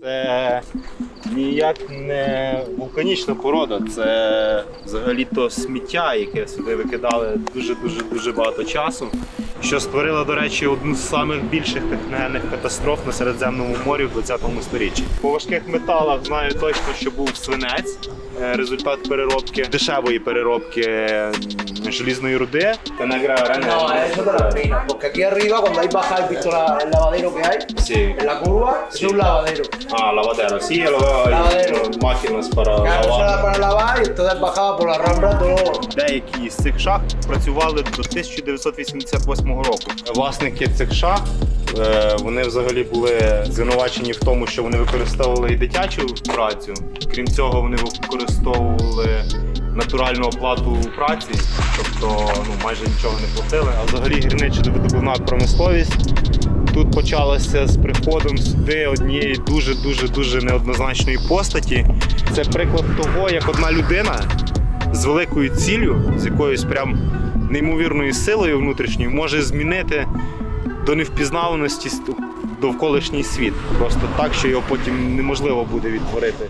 Це ніяк не вулканічна порода, це взагалі-то сміття, яке сюди викидали дуже-дуже дуже багато часу. Що створило, до речі, одну з самих більших техногенних катастроф на Середземному морі в 20 сторіччі. По важких металах знаю точно, що був свинець, е, результат переробки, дешевої переробки желізної руди. Sí. En la curva, Sí. un lavadero. А, лавадеро. Сі, я лавадеро. Lavadero. Máquinas para lavar. para lavar y entonces bajaba por la rambla todo. Деякі з цих шахт працювали до 1988 року. Власники цих шахт е, вони взагалі були звинувачені в тому, що вони використовували і дитячу працю. Крім цього, вони використовували натуральну оплату праці, тобто ну, майже нічого не платили. А взагалі гірничо-видобувна промисловість тут почалася з приходом сюди однієї дуже дуже дуже неоднозначної постаті. Це приклад того, як одна людина з великою ціллю, з якоюсь прям неймовірною силою внутрішньою, може змінити до невпізнаваності довколишній світ. Просто так, що його потім неможливо буде відтворити.